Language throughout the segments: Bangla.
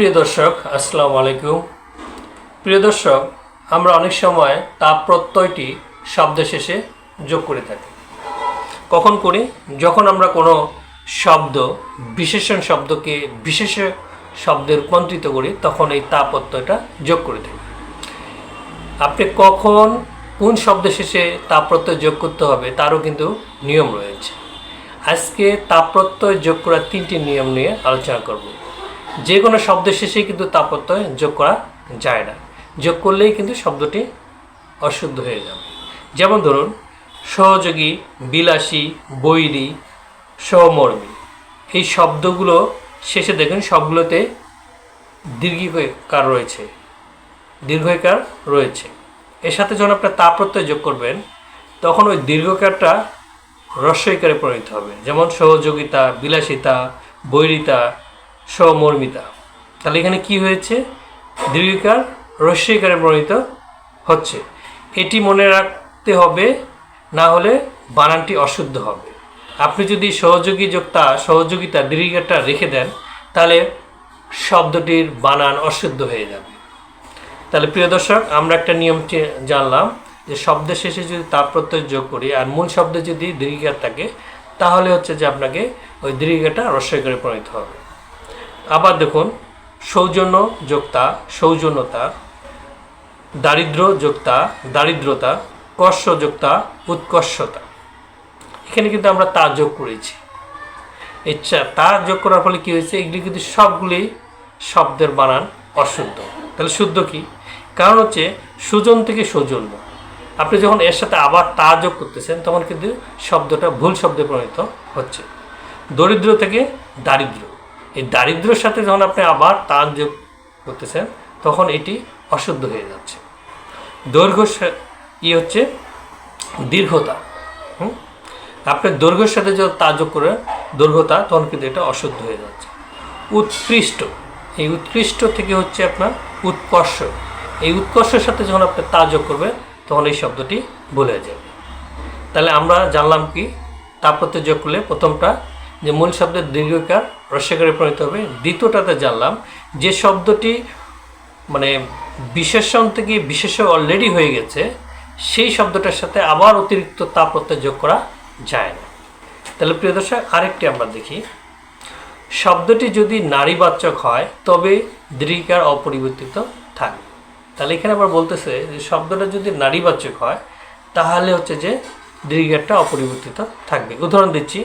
প্রিয় দর্শক, আসসালামু আলাইকুম। প্রিয় দর্শক, আমরা অনেক সময় তাপ প্রত্যয়টি শব্দ শেষে যোগ করে থাকি। কখন করি? যখন আমরা কোনো শব্দ, বিশেষণ শব্দকে বিশেষ শব্দে রূপান্তরিত করি, তখন এই তাপ প্রত্যয়টা যোগ করে থাকি। আপনি কখন, কোন শব্দ শেষে তাপ প্রত্যয় যোগ করতে হবে, তারও কিন্তু নিয়ম রয়েছে। আজকে তাপ প্রত্যয় যোগ করার তিনটি নিয়ম নিয়ে আলোচনা করব। যে কোনো শব্দ শেষেই কিন্তু তাপ প্রত্যয় যোগ করা যায় না। যোগ করলেই কিন্তু শব্দটি অশুদ্ধ হয়ে যাবে। যেমন ধরুন, সহযোগী, বিলাসী, বৈরী সহমর্মী এই শব্দগুলো শেষে দেখুন, সবগুলোতে দীর্ঘিকার রয়েছে? দীর্ঘকার রয়েছে। এর সাথে যখন আপনার তাপ প্রত্যয় যোগ করবেন, তখন ওই দীর্ঘকারটা রস্বইকারে পরিণত হবে। যেমন সহযোগিতা, বিলাসিতা, বৈরিতা সহমর্মিতা তাহলে এখানে কি হয়েছে? দীর্ঘকার রস্বইকারে পরিণত হচ্ছে। এটি মনে রাখতে হবে, না হলে বানানটি অশুদ্ধ হবে। আপনি যদি সহযোগী যোগতা সহযোগিতা দীর্ঘকারটা রেখে দেন, তাহলে শব্দটির বানান অশুদ্ধ হয়ে যাবে। তাহলে প্রিয় দর্শক, আমরা একটা নিয়ম জানলাম যে শব্দের শেষে যদি তাপ প্রত্যয় যোগ করি আর মূল শব্দে যদি দীর্ঘিকার থাকে, তাহলে হচ্ছে যে আপনাকে ওই দীর্ঘিকাটা রস্বই করে পরিণত হবে। আবার দেখুন সৌজন্য যোক্তা সৌজন্যতা দারিদ্র যোক্তা দারিদ্রতা কর্ষ যোক্তা উৎকর্ষতা। এখানে কিন্তু আমরা তা যোগ করেছি। ইচ্ছা তা যোগ করার ফলে কী হয়েছে? এগুলি কিন্তু সবগুলি শব্দের বানান অশুদ্ধ। তাহলে শুদ্ধ কি? কারণ হচ্ছে সুজন থেকে সৌজন্য। আপনি যখন এর সাথে আবার তা যোগ করতেছেন, তখন কিন্তু শব্দটা ভুল শব্দে পরিণত হচ্ছে। দরিদ্র থেকে দারিদ্র। এই দারিদ্রের সাথে যখন আপনি আবার তা যোগ করতেছেন, তখন এটি অশুদ্ধ হয়ে যাচ্ছে। দৈর্ঘ্য ই হচ্ছে দীর্ঘতা। হুম? আপনার দৈর্ঘ্যের সাথে যখন তা যোগ করে দৈর্ঘ্যতা, তখন কিন্তু এটা অশুদ্ধ হয়ে যাচ্ছে। উৎকৃষ্ট। এই উৎকৃষ্ট থেকে হচ্ছে আপনার উৎকর্ষ। এই উৎকর্ষের সাথে যখন আপনি তা যোগ করবেন, তখন এই শব্দটি ভুলে যাবে। তাহলে আমরা জানলাম কি? তাপত্য যোগ করলে প্রথমটা যে মূল শব্দের দীর্ঘকার রস্যকারে পরিণত হবে। দ্বিতীয়টাতে জানলাম যে শব্দটি মানে বিশেষণ থেকে বিশেষ অলরেডি হয়ে গেছে, সেই শব্দটার সাথে আবার অতিরিক্ত প্রত্যয় যোগ করা যায় না। তাহলে প্রিয় দর্শক, আরেকটি আমরা দেখি। শব্দটি যদি নারীবাচক হয়, তবে দীর্ঘিকার অপরিবর্তিত থাকবে তাহলে এখানে আবার বলতেছে যে শব্দটা যদি নারীবাচক হয়, তাহলে হচ্ছে যে দীর্ঘিকারটা অপরিবর্তিত থাকবে। উদাহরণ দিচ্ছি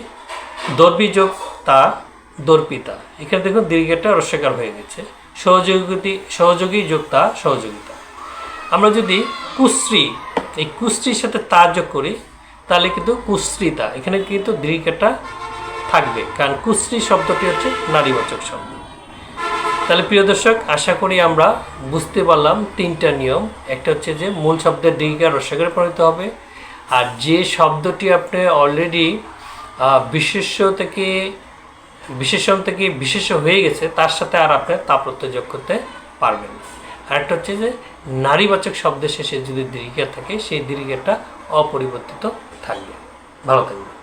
দর্বিযোগ তা দর্পিতা। এখানে দেখুন দীর্ঘিকারটা রস্যকার হয়ে গেছে। সহযোগী সহযোগী যোগ তা সহযোগিতা। আমরা যদি কুশ্রী এই কুশ্রীর সাথে তা যোগ করি, তাহলে কিন্তু কুশ্রিতা। এখানে কিন্তু দীর্ঘিকারটা থাকবে। কারণ কুশ্রী শব্দটি হচ্ছে নারীবাচক শব্দ। তাহলে প্রিয় দর্শক, আশা করি আমরা বুঝতে পারলাম তিনটা নিয়ম। একটা হচ্ছে যে মূল শব্দের দীর্ঘিকার রস্যকারে পরিণত হবে। আর যে শব্দটি আপনি অলরেডি বিশেষ্য থেকে বিশেষণ থেকে বিশেষ হয়ে গেছে, তার সাথে আর আপনি তাপত্য যোগ করতে পারবেন না। আরেকটা হচ্ছে যে, নারীবাচক শব্দের শেষে যদি দীর্ঘা থাকে, সেই দীর্ঘাটা অপরিবর্তিত থাকবে। ভালো থাকবে